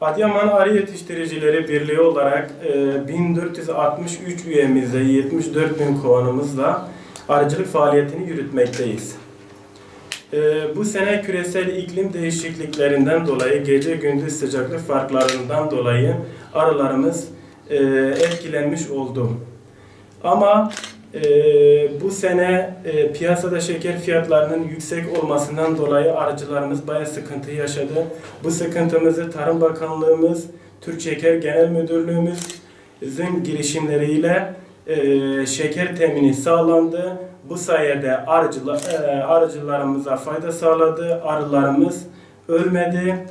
Adıyaman Arı Yetiştiricileri Birliği olarak e, 1463 üyemizle 74 bin kovanımızla arıcılık faaliyetini yürütmekteyiz. E, bu sene küresel iklim değişikliklerinden dolayı gece gündüz sıcaklık farklarından dolayı arılarımız e, etkilenmiş oldu. Ama e, bu sene e, piyasada şeker fiyatlarının yüksek olmasından dolayı arıcılarımız bayağı sıkıntı yaşadı. Bu sıkıntımızı Tarım Bakanlığımız, Türk Şeker Genel Müdürlüğümüzün girişimleriyle e, şeker temini sağlandı. Bu sayede arıcılar, e, arıcılarımıza fayda sağladı. Arılarımız ölmedi.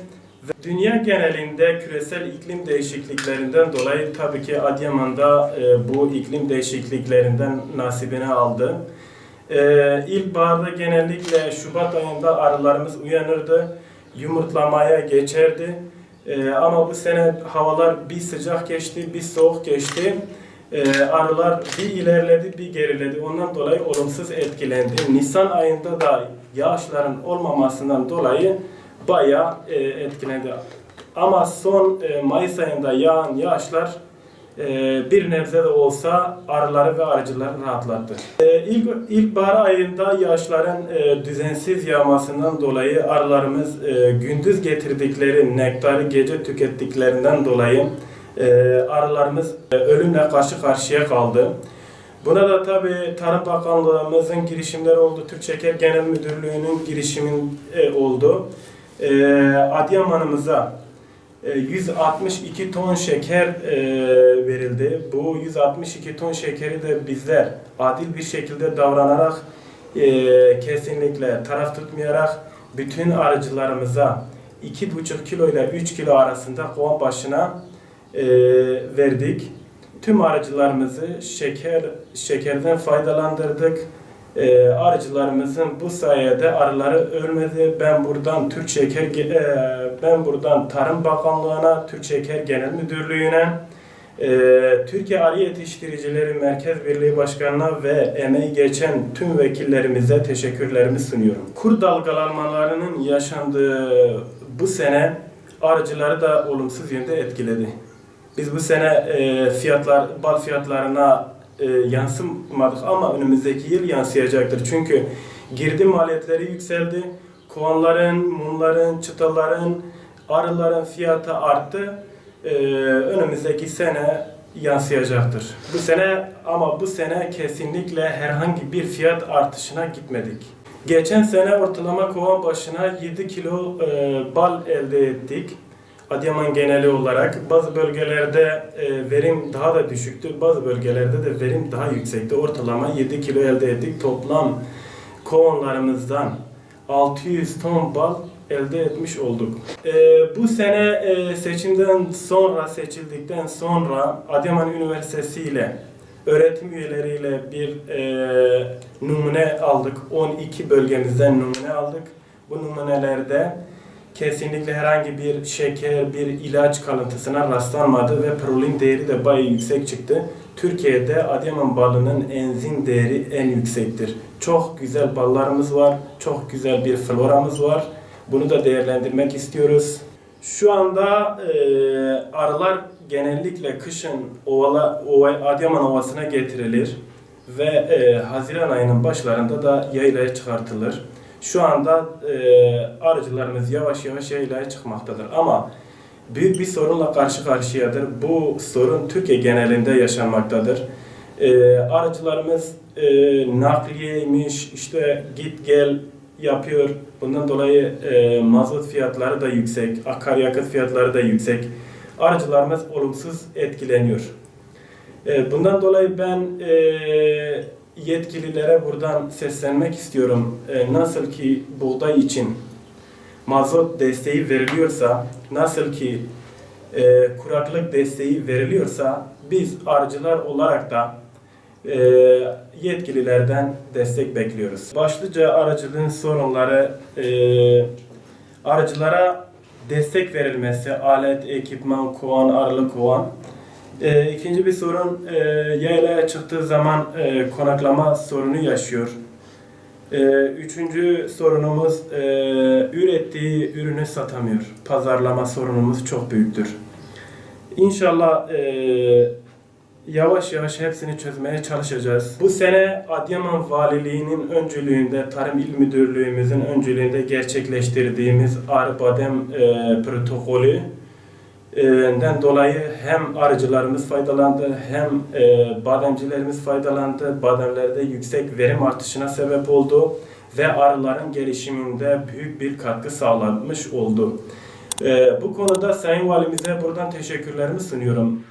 Dünya genelinde küresel iklim değişikliklerinden dolayı tabii ki Adıyaman'da e, bu iklim değişikliklerinden nasibini aldı. E, ilkbaharda genellikle Şubat ayında arılarımız uyanırdı, yumurtlamaya geçerdi. E, ama bu sene havalar bir sıcak geçti, bir soğuk geçti. E, arılar bir ilerledi, bir geriledi. Ondan dolayı olumsuz etkilendi. Nisan ayında da yağışların olmamasından dolayı bayağı e, etkilendi. Ama son e, Mayıs ayında yağan yağışlar e, bir nebze de olsa arıları ve arıcıları rahatlattı. E, ilk ilkbahar ayında yağışların düzensiz yağmasından dolayı arılarımız gündüz getirdikleri nektarı gece tükettiklerinden dolayı e, arılarımız ölümle karşı karşıya kaldı. Buna da tabii Tarım Bakanlığımızın girişimleri oldu. Türk Şeker Genel Müdürlüğü'nün girişimin e, oldu. E, Adıyaman'ımıza e, 162 ton şeker e, verildi. Bu 162 ton şekeri de bizler adil bir şekilde davranarak e, kesinlikle taraf tutmayarak bütün arıcılarımıza 2,5 kilo ile 3 kilo arasında kovan başına e, verdik. Tüm arıcılarımızı şeker şekerden faydalandırdık. E, arıcılarımızın bu sayede arıları ölmedi. Ben buradan Türk Şeker e, ben buradan Tarım Bakanlığı'na, Türk Şeker Genel Müdürlüğü'ne, e, Türkiye Arı Yetiştiricileri Merkez Birliği Başkanı'na ve emeği geçen tüm vekillerimize teşekkürlerimi sunuyorum. Kur dalgalanmalarının yaşandığı bu sene arıcıları da olumsuz yönde etkiledi. Biz bu sene e, fiyatlar, bal fiyatlarına e, yansımadık ama önümüzdeki yıl yansıyacaktır. Çünkü girdi maliyetleri yükseldi. Kovanların, mumların, çıtaların, arıların fiyatı arttı. E, önümüzdeki sene yansıyacaktır. Bu sene ama bu sene kesinlikle herhangi bir fiyat artışına gitmedik. Geçen sene ortalama kovan başına 7 kilo e, bal elde ettik. Adıyaman geneli olarak bazı bölgelerde e, verim daha da düşüktü. Bazı bölgelerde de verim daha yüksekti. Ortalama 7 kilo elde ettik. Toplam kovanlarımızdan 600 ton bal elde etmiş olduk. E, bu sene e, seçimden sonra seçildikten sonra Adıyaman Üniversitesi ile öğretim üyeleriyle bir e, numune aldık. 12 bölgemizden numune aldık. Bu numunelerde kesinlikle herhangi bir şeker, bir ilaç kalıntısına rastlanmadı ve prolin değeri de bayağı yüksek çıktı. Türkiye'de Adıyaman balının enzim değeri en yüksektir. Çok güzel ballarımız var, çok güzel bir floramız var. Bunu da değerlendirmek istiyoruz. Şu anda e, arılar genellikle kışın ovala, ova, Adıyaman Ovası'na getirilir ve e, Haziran ayının başlarında da yaylaya çıkartılır. Şu anda e, arıcılarımız yavaş yavaş yaylaya çıkmaktadır. Ama büyük bir sorunla karşı karşıyadır. Bu sorun Türkiye genelinde yaşanmaktadır. E, arıcılarımız e, nakliyeymiş, işte git gel yapıyor. Bundan dolayı e, mazot fiyatları da yüksek, akaryakıt fiyatları da yüksek. Arıcılarımız olumsuz etkileniyor. E, bundan dolayı ben e, yetkililere buradan seslenmek istiyorum. E, nasıl ki buğday için mazot desteği veriliyorsa, nasıl ki e, kuraklık desteği veriliyorsa biz arıcılar olarak da e, yetkililerden destek bekliyoruz. Başlıca arıcılığın sorunları e, arıcılara destek verilmesi, alet, ekipman, kovan, arılı kovan. E, ikinci bir sorun e, yaylaya çıktığı zaman e, konaklama sorunu yaşıyor. Ee, üçüncü sorunumuz e, ürettiği ürünü satamıyor. Pazarlama sorunumuz çok büyüktür. İnşallah e, yavaş yavaş hepsini çözmeye çalışacağız. Bu sene Adıyaman Valiliği'nin öncülüğünde, Tarım İl Müdürlüğümüzün öncülüğünde gerçekleştirdiğimiz arı badem e, protokolü e, den dolayı hem arıcılarımız faydalandı hem bademcilerimiz faydalandı. Bademlerde yüksek verim artışına sebep oldu ve arıların gelişiminde büyük bir katkı sağlanmış oldu. Bu konuda Sayın Valimize buradan teşekkürlerimi sunuyorum.